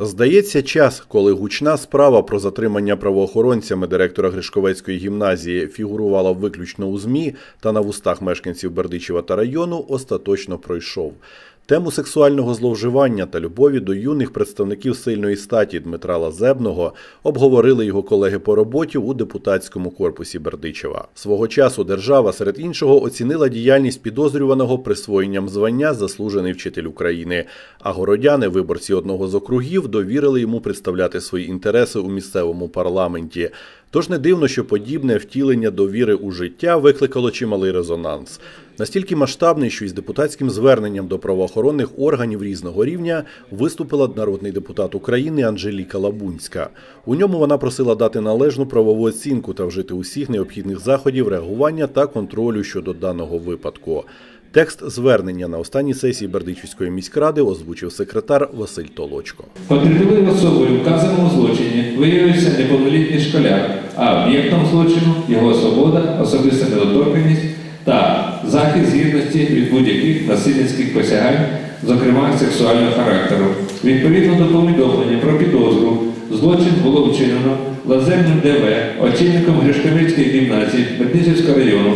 Здається, час, коли гучна справа про затримання правоохоронцями директора Гришковецької гімназії фігурувала виключно у ЗМІ та на вустах мешканців Бердичева та району, остаточно пройшов. Тему сексуального зловживання та любові до юних представників сильної статі Дмитра Лазебного обговорили його колеги по роботі у депутатському корпусі Бердичева. Свого часу держава серед іншого оцінила діяльність підозрюваного присвоєнням звання заслужений вчитель України. А городяни, виборці одного з округів, довірили йому представляти свої інтереси у місцевому парламенті. Тож не дивно, що подібне втілення довіри у життя викликало чималий резонанс. Настільки масштабний, що із депутатським зверненням до правоохоронних органів різного рівня виступила народний депутат України Анжеліка Лабунська. У ньому вона просила дати належну правову оцінку та вжити усіх необхідних заходів реагування та контролю щодо даного випадку. Текст звернення на останній сесії Бердичівської міськради озвучив секретар Василь Толочко. Потерпілою особою вказаному злочині виявився неповнолітній школяр, а об'єктом злочину його свобода, особиста недоторканність та захист гідності від будь-яких насильницьких посягань, зокрема сексуального характеру. Відповідно до повідомлення про підозру, злочин було вчинено Лазерним ДВ, очільником Гришковицької гімназії Бердичівського району,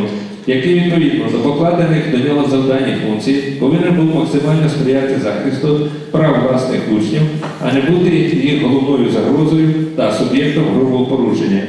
який відповідно до покладених до нього завдань і функцій повинен був максимально сприяти захисту прав власних учнів, а не бути їх головною загрозою та суб'єктом грубого порушення.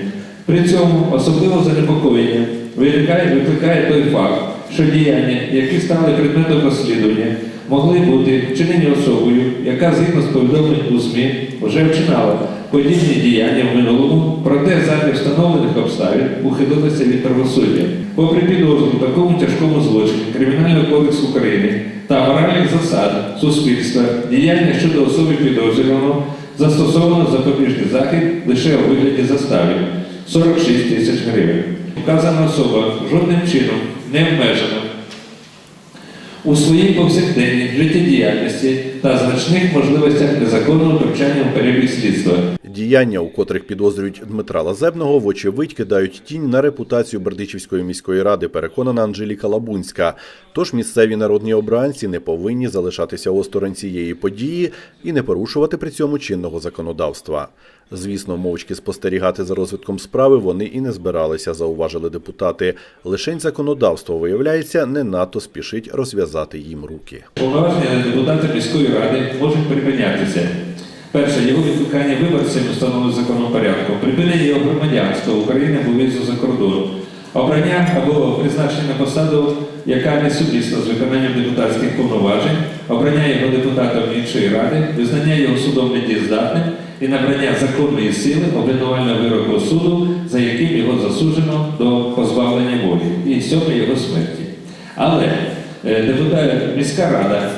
При цьому особливо занепокоєння викликає той факт, що діяння, які стали предметом розслідування, могли бути вчинені особою, яка згідно з повідомлень у ЗМІ вже вчинала подібні діяння в минулому, проте за встановлених обставин ухилилася від правосуддя. Попри підозру такому тяжкому злочині Кримінального кодексу України та моральних засад суспільства, діяння щодо особи підозрюваного застосовано запобіжний захід лише у вигляді застави 46 тисяч гривень. Вказана особа жодним чином не обмежено. у своїй повсякденній життєдіяльності та значних можливостях незаконного втручання в перебіг слідства. Діяння, у котрих підозрюють Дмитра Лазебного, вочевидь кидають тінь на репутацію Бердичівської міської ради, переконана Анжеліка Лабунська. Тож місцеві народні обранці не повинні залишатися осторонь цієї події і не порушувати при цьому чинного законодавства. Звісно, мовчки спостерігати за розвитком справи вони і не збиралися, зауважили депутати. Лишень законодавство, виявляється, не надто спішить розв'язати їм руки. Повноваження депутата міської ради можуть припинятися. Перше, його відкликання виборцями встановлено законом порядку, припинення його громадянства України або виїзду за кордон, обрання або призначення на посаду, яка не сумісна з виконанням депутатських повноважень, обрання його депутатом іншої ради, визнання його судом недієздатним і набрання законної сили обвинувального вироку суду, за яким його засуджено до позбавлення волі, і сьоме його смерті. Але е, депутат, міська рада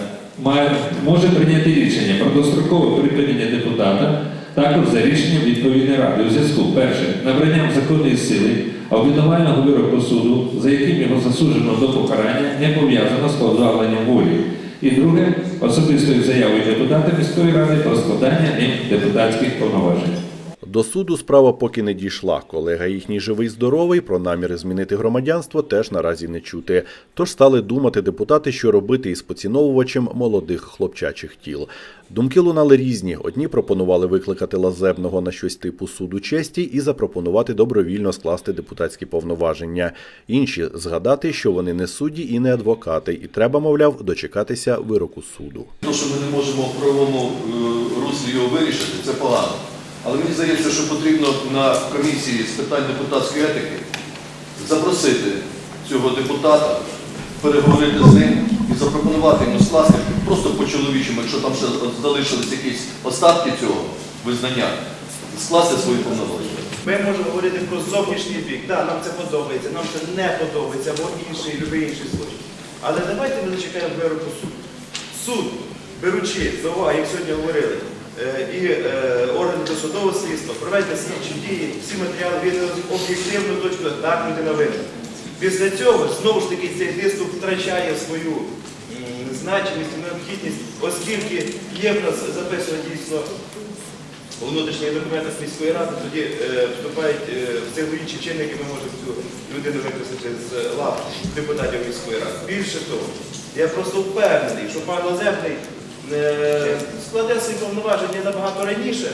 має, може прийняти рішення про дострокове припинення депутата також за рішенням відповідної ради у зв'язку перше набранням законної сили обвинувального вироку суду, за яким його засуджено до покарання, не пов'язано з позбавленням волі. І друге особистою заявою депутата міської ради про складання ним депутатських повноважень. До суду справа поки не дійшла. Колега їхній живий здоровий про наміри змінити громадянство теж наразі не чути. Тож стали думати депутати, що робити із поціновувачем молодих хлопчачих тіл. Думки лунали різні. Одні пропонували викликати лазебного на щось типу суду честі і запропонувати добровільно скласти депутатські повноваження. Інші згадати, що вони не судді і не адвокати, і треба, мовляв, дочекатися вироку суду. То, що ми не можемо в правовому е, руслі його вирішити, це погано. Але мені здається, що потрібно на комісії з питань депутатської етики запросити цього депутата, переговорити з ним і запропонувати йому скласти просто по-чоловічому, якщо там ще залишились якісь остатки цього визнання, скласти свої повноваження. Ми можемо говорити про зовнішній бік. Да, нам це подобається, нам це не подобається, або інший, любий інший злочин. Але давайте ми зачекаємо вироку суду. Суд, беручи до уваги, як сьогодні говорили, органи досудового слідства, проведення слідчі дії, всі матеріали він об'єктивну точку так людина винна. Після цього знову ж таки цей виступ втрачає свою значимість і необхідність, оскільки є в нас записано дійсно у внутрішніх документах міської ради, тоді е, вступають е, в силу інші чинники, ми можемо цю людину викреслити з лав депутатів міської ради. Більше того, я просто впевнений, що пан Лазебний е, складе свої повноваження набагато раніше,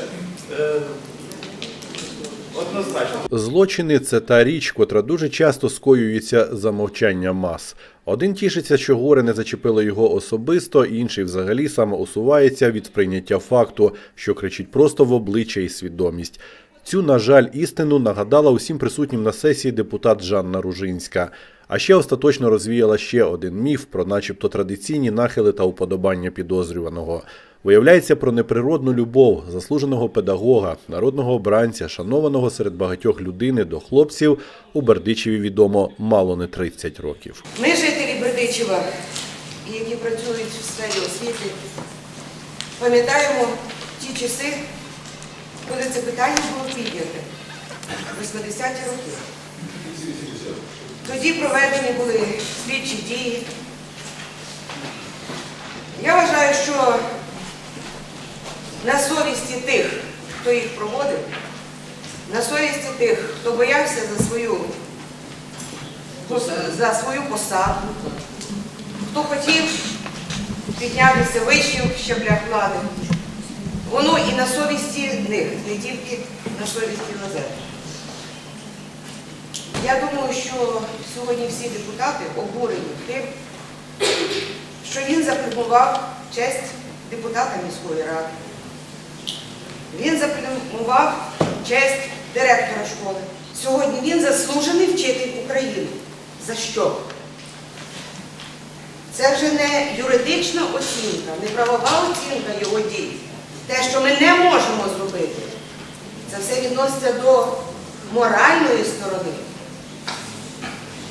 однозначно. Злочини це та річ, котра дуже часто скоюється за мовчання мас. Один тішиться, що горе не зачепило його особисто, інший взагалі самоусувається від сприйняття факту, що кричить просто в обличчя і свідомість. Цю, на жаль, істину нагадала усім присутнім на сесії депутат Жанна Ружинська. А ще остаточно розвіяла ще один міф про начебто традиційні нахили та уподобання підозрюваного. Виявляється про неприродну любов заслуженого педагога, народного обранця, шанованого серед багатьох людини до хлопців у Бердичеві відомо мало не 30 років. Ми, жителі Бердичева, які працюють в сфері освіти, пам'ятаємо ті часи, коли це питання було підняте, 80-ті роки. Тоді проведені були слідчі дії. Я вважаю, що на совісті тих, хто їх проводив, на совісті тих, хто боявся за свою за свою посаду, хто хотів піднятися вище в щаблях влади. Воно і на совісті них, не тільки на совісті назад. Я думаю, що сьогодні всі депутати обурені тим, що він запрямував честь депутата міської ради. Він запрямував честь директора школи. Сьогодні він заслужений вчитель України. За що? Це вже не юридична оцінка, не правова оцінка його дій. Те, що ми не можемо зробити, це все відноситься до моральної сторони.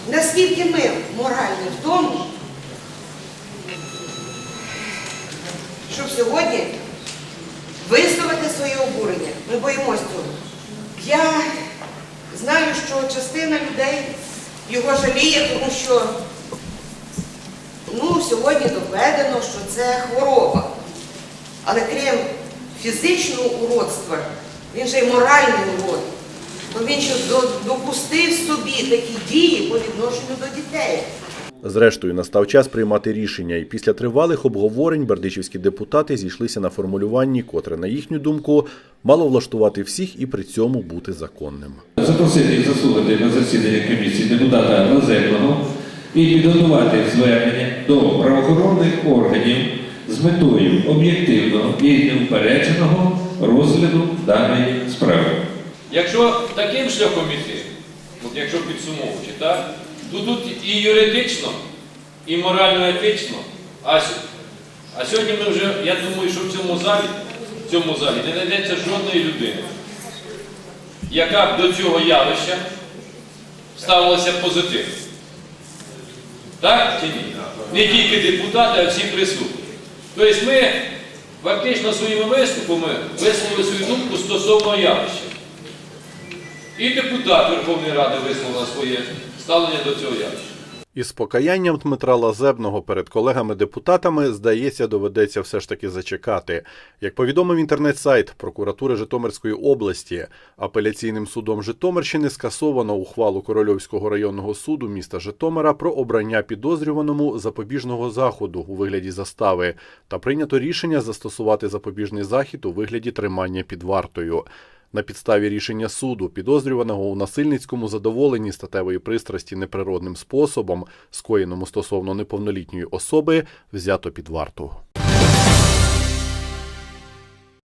Наскільки ми моральні в тому, щоб сьогодні висловити своє обурення. Ми боїмось цього. Я знаю, що частина людей його жаліє, тому що ну, сьогодні доведено, що це хвороба. Але крім фізичного уродства, він же й моральний урод. Бо він ще допустив собі такі дії по відношенню до дітей. Зрештою, настав час приймати рішення, і після тривалих обговорень бердичівські депутати зійшлися на формулюванні, котре, на їхню думку, мало влаштувати всіх і при цьому бути законним. Запросити і заслухати на засідання комісії депутата Лазеклого і підготувати звернення до правоохоронних органів з метою об'єктивного і неупередженого розгляду даної справи. Якщо таким шляхом іти, от якщо підсумовуючи, так, то тут і юридично, і морально-етично, а, сьогодні ми вже, я думаю, що в цьому залі, в цьому залі не знайдеться жодної людини, яка б до цього явища ставилася позитивно. Так чи ні? Не тільки депутати, а всі присутні. Тобто ми фактично своїми виступами висловили свою думку стосовно явища. І депутат Верховної Ради висловив своє ставлення до цього явища. Із покаянням Дмитра Лазебного перед колегами-депутатами, здається, доведеться все ж таки зачекати. Як повідомив інтернет-сайт прокуратури Житомирської області, апеляційним судом Житомирщини скасовано ухвалу Корольовського районного суду міста Житомира про обрання підозрюваному запобіжного заходу у вигляді застави та прийнято рішення застосувати запобіжний захід у вигляді тримання під вартою. На підставі рішення суду підозрюваного у насильницькому задоволенні статевої пристрасті неприродним способом, скоєному стосовно неповнолітньої особи, взято під варту.